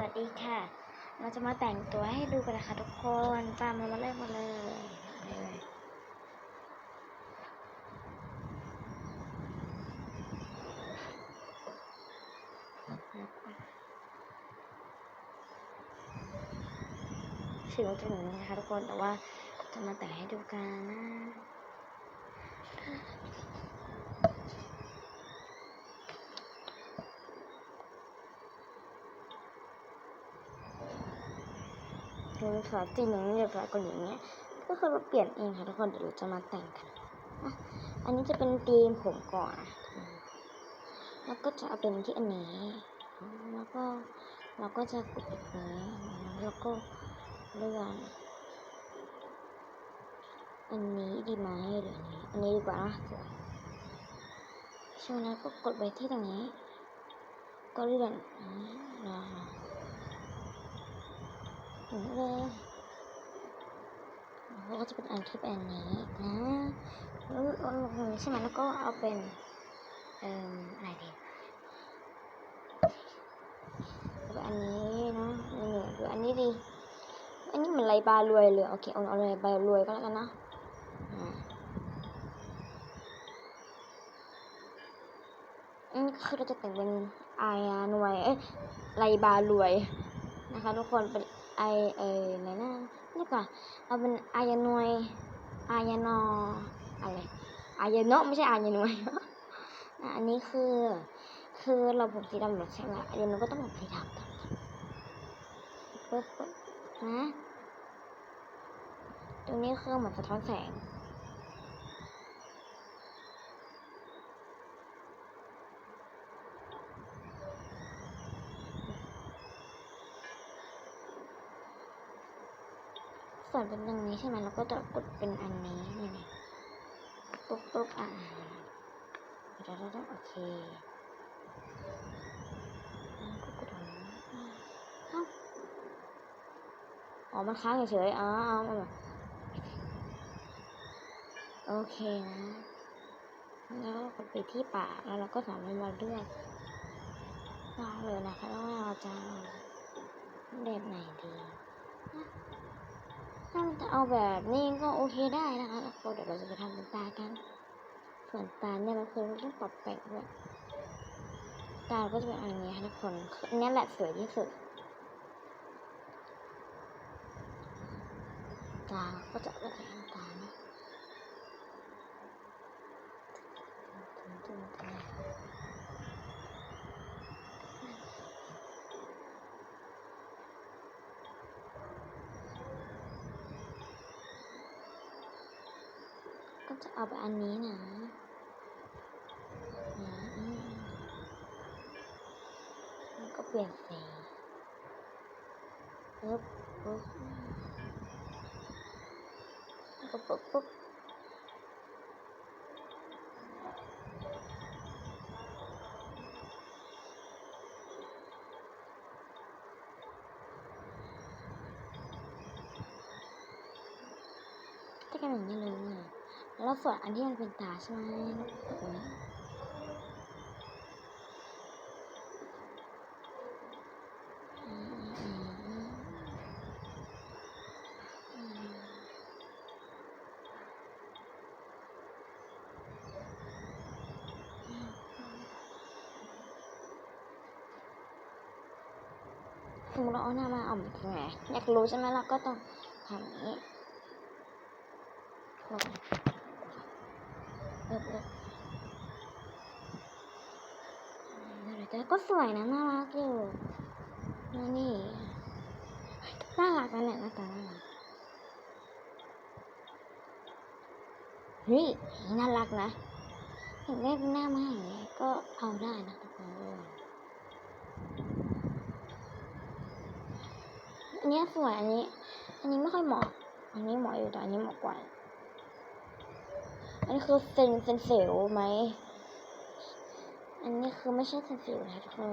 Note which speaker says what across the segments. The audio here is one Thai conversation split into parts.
Speaker 1: วัสดีค่ะ เราจะมาแต่งตัวให้ดูกันนะคะทุกคน ตามมามาเริ่มมาเลยเลยถึงจะหนึ่งนะคะทุกคน แต่ว่าจะมาแต่งให้ดูกันนะ คือภาษาจีนอย่างนี้เลยภาษาเกาหลีอย่างเงี้ย ก็คือเราเปลี่ยนเองค่ะทุกคนเดี๋ยวเราจะมาแต่งกันอะอันนี้จะเป็นธีมผมก่อนแล้วก็จะเอาเป็นที่อันนี้ แล้วก็เราก็จะกดแบบนี้แล้วก็เลื่อนอันนี้ดีไหมหรืออันนี้อันนี้ดีกว่านะสวยใช่ไหมแล้วก็กดไปที่ตรงนี้ ก็เลื่อนอ่า รอถึงเลยแล้วก็จะเป็นอันคลิปอันนี้นะแล้วอาลงตรงนี้ใช่ไหมแล้วก็เอาเป็นเอ่ออะไรดีเอาเป็นอันนี้นะนี่หรืออันนี้ดี อันนี้มือนไรบาร์รวยเลยโอเคเอาเอาไรบารวยก็แล้วกันนะอันนี้คือเราจะแต่งเป็นอายานวยเอ้ยไรบารวยนะคะทุกคนเป็น ไอเออไหนนะนี่ก่อนเอาเป็นอายานวยอายานออะไรอายานอไม่ใช่อายานวยอันนี้คือ คือเราผมสีดำหมดใช่ไหมเดี๋ยวหนูก็ต้องผมสีดำปุ๊บปุ๊บนะ ตรงนี้คือเหมือนสะท้อนแสง ส่วนเป็นตรงนี้ใช่ไหมเราก็จะกดเป็นอันนี้นี่ปุ๊บปุ๊บอ่าเดี๋ยวเราโอเคก็กดตรงนี้อ่าเอ้าอ๋อมันค้างเฉยๆอ๋อเอาโอเคนะ แล้วก็กดไปที่ปากแล้วเราก็สามารถมาเลือกได้เลยนะคะว่าเราจะเอาแบบไหนดีนะ ถ้าเราจะเอาแบบนี้ก็โอเคได้นะคะแล้วก็เดี๋ยวเราจะไปทำเป็นตากัน ส่วนตาเนี่ยมันคือต้องปรับแต่งด้วยตาก็จะเป็นอันนี้ค่ะทุกคนอันนี้แหละสวยที่สุดตาก็จะเป็นตานะก็ จะเอาไปอันนี้นะมแล้วก็เปลี่ยนสีปุ๊บปุ๊บก็ปุ๊บปุ๊บจะกันอย่างนี้เลย แล้วส่วนอันที่มันเป็นตาใช่ไหมสมมติเราเอาหน้ามาเอาแบบยังไงอยากรู้ใช่ไหมเราก็ต้องทำอย่างนี้ลงเลิกเลิก แต่ก็สวยนะน่ารักอยู่นี่นี่น่ารักนะเนี่ยหน้าตาน่ารักเฮ้ยน่ารักนะอยากได้หน้ามาอย่างนี้ก็เอาได้นะทุกคนอันนี้สวยอันนี้ อันนี้ไม่ค่อยเหมาะ อันนี้เหมาะอยู่แต่อันนี้เหมาะกว่า อันนี้คือเซนเซนเซลไหม อันนี้คือไม่ใช่เซนเซลนะทุกคน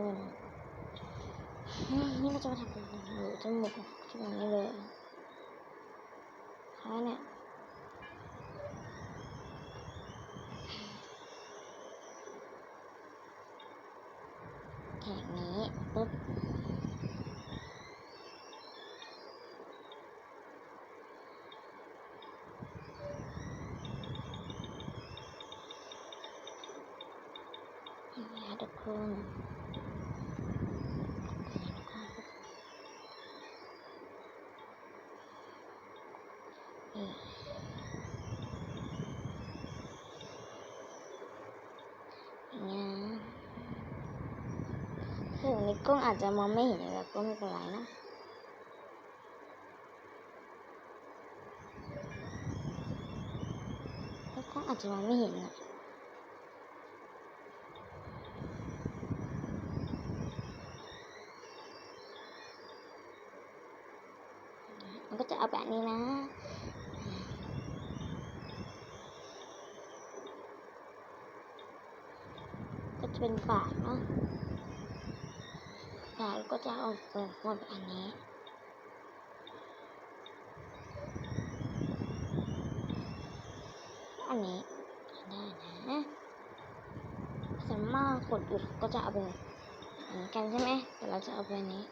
Speaker 1: นี่เราจะมาทำเป็นหรือจมูกที่แบบนี้เลยค่ะเนี่ยแข่งนี้ปุ๊บ คนนี่อย่างเงี้ยถึงในกล้องอาจจะมองไม่เห็นแต่ก็ไม่เป็นไรนะแล้วก็อาจจะมองไม่เห็นนะมันก็จะเอาแบบนี้นะ ก็ จะเป็นปาเนาะปากก็จะเอาเปิดแบบอันนี้ อันนี้ได้นะส่วนมากกดหยุดก็จะเอาเป็นอันนี้กันใช่ไหมแต่เราจะเอาเป็นนี้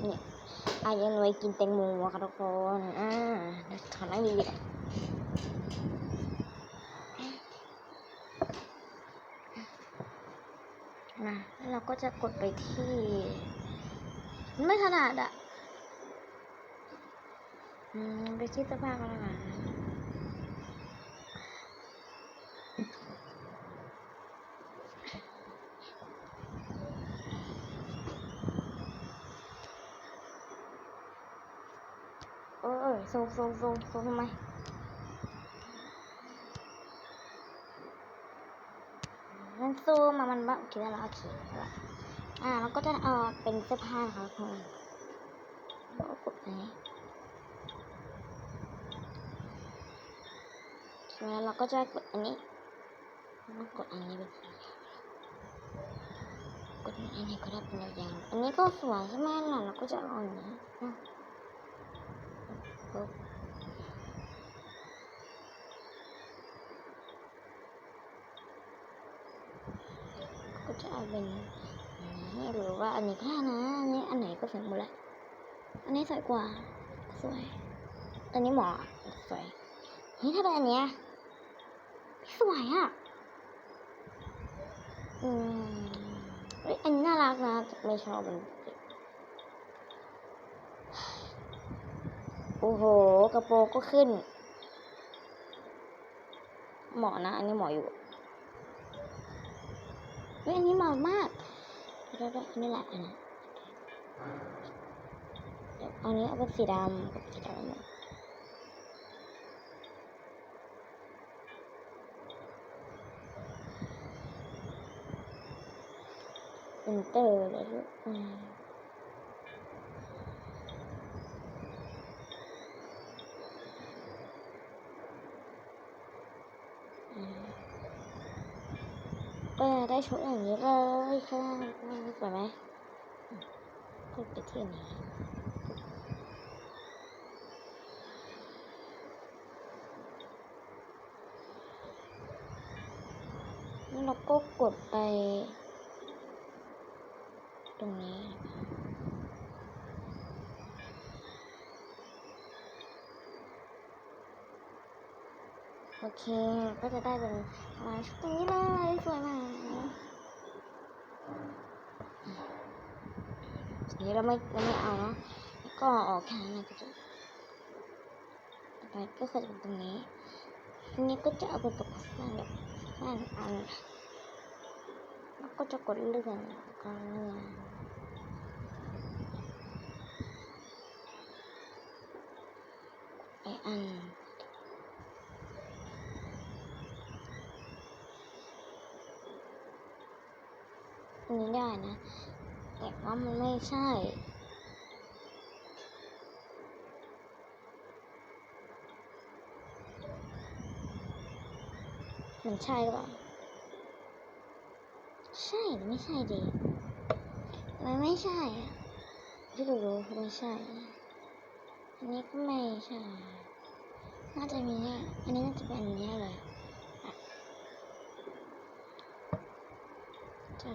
Speaker 1: เนี่ยอายังไว้กินแตงโมค่ะทุกคน อ่าเดี๋ยวขอนั่งดีๆก่อนนะแล้ว เราก็จะกดไปที่ ไม่ขนาดอะอืมไปคิดสภาพกันแล้วกันเออเออโซโซโซโซทำไมนั่นโซูมามันบ้าโอเคแล้วเราโอเคแล้วอ่าเราก็จะเอาเป็นเสื้อผ้าค่ะทุกคนแล้วก็กดอันแล้วเราก็จะกดอันนี้แล้วกดอันนี้ไปกดอันนี้ก็ได้เป็นยาวๆอันนี้ก็สวยใช่ไหมล่ะเราก็จะเอาอันนี้อะปึ๊บ จะเอาเป็นอันนี้หรือว่าอันนี้ก็ได้นะอันนี้อันไหนก็สวยหมดแหละอันนี้สวยกว่าสวย อันนี้หมาะสวยนี่ถ้าเป็นอันเนี้ยสวยอะอืมอันนี้น่ารักนะแต่ไม่ชอบมันโอ้โห กระโปรงก็ขึ้น หมาะนะ อันนี้หมาะอยู่ เฮ้ยอันนี้เหมาะมากเดี๋ยวๆอันนี้แหละอันนี้เดี๋ยวอาอันนี้เอาเป็นสีดำกับสีดำนะเป็นเตอร์เลยลูกอืมอืม ก็ได้ชุดอย่างนี้เลยค่ะสวยไหมพูดไปที่ยวนแล้วเราก็กดไป ตรงนี้ โอเค ก็จะได้เป็นประมาชุดนี้เลยสวยมากอันนี้เราไม่เราไม่เอาเนาะก็ออกแค่นั้ก็จะต่อไปก็คือจะเป็นตรงนี้อันนี้ก็จะเอาไปกับสั้นแบบสั้นอันแล้วก็จะกดเลื่อนก็เลื่อนไปอัน นี้ได้นะแต่ว่ามันไม่ใช่มันใช่หรือเปล่าใช่หรือไม่ใช่ดีมันไม่ใช่อะที่เรารู้ไม่ใช่ อันนี้ก็ไม่ใช่ น่าจะมีเนี่ยอันนี้น่าจะเป็นอันนี้เลย สวั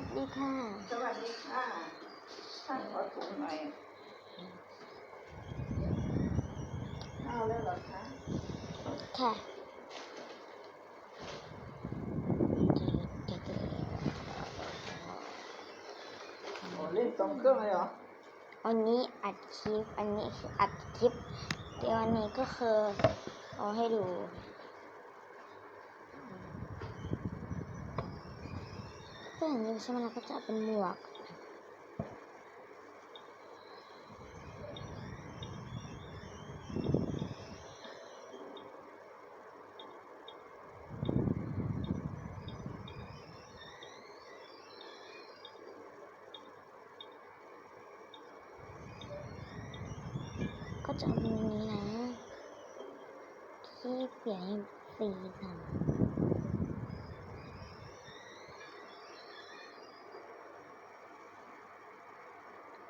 Speaker 1: สดีค่ะ
Speaker 2: สวัสดีค่ะท่านขอถุงหนเอาแล้วเหรอคะ
Speaker 1: ค่ะ
Speaker 2: ล่องเครื่องเลยเหรอ
Speaker 1: วันนี้อัดคลิป อันนี้คืออัดคลิปเดี๋ยววันนี้ก็คือเอาให้ดูก็อย่างนี้ใช่ไหมเราก็จะเป็นหมวก ก็ จะเอาเป็นอันนี้นะที่เปลี่ยนสีสัน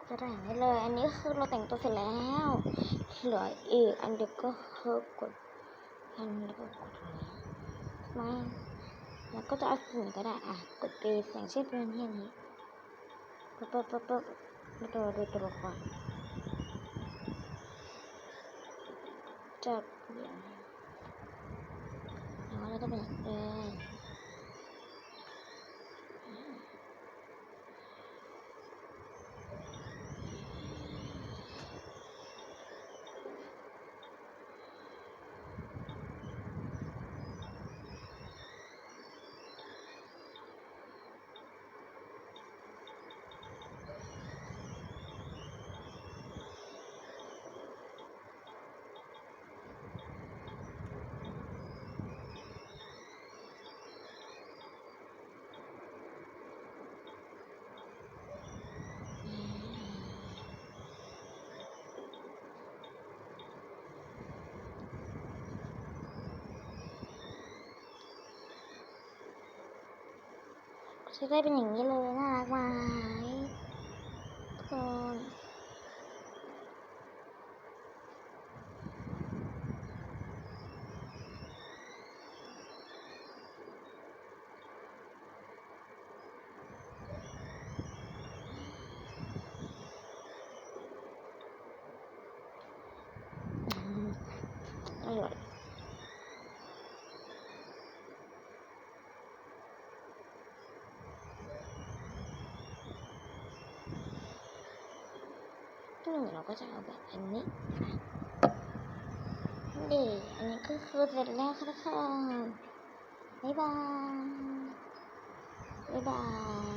Speaker 1: จะแต่งได้เลย อันนี้คือเราแต่งตัวเสร็จแล้ว เหลืออีก อันเดียวก็คือกด อันแล้วก็กดไม่แล้วก็จะเอาสีก็ได้ อะ กดไปอย่างเช่นเป็นที่นี้ปึ๊บปึ๊บปึ๊บปึ๊บมาดูดูตัวละคร จะเปลี่ยนแล้วเราก็เป็นอย่างนี้เลย จะได้เป็นอย่างนี้เลยน่ารักไหมทุกคนอืมอร่อย หนึ่งเราก็จะเอาแบบอันนี้ค่ะดีอันนี้ก็คือเสร็จแล้วค่ะทุกคนบ๊ายบายบ๊ายบาย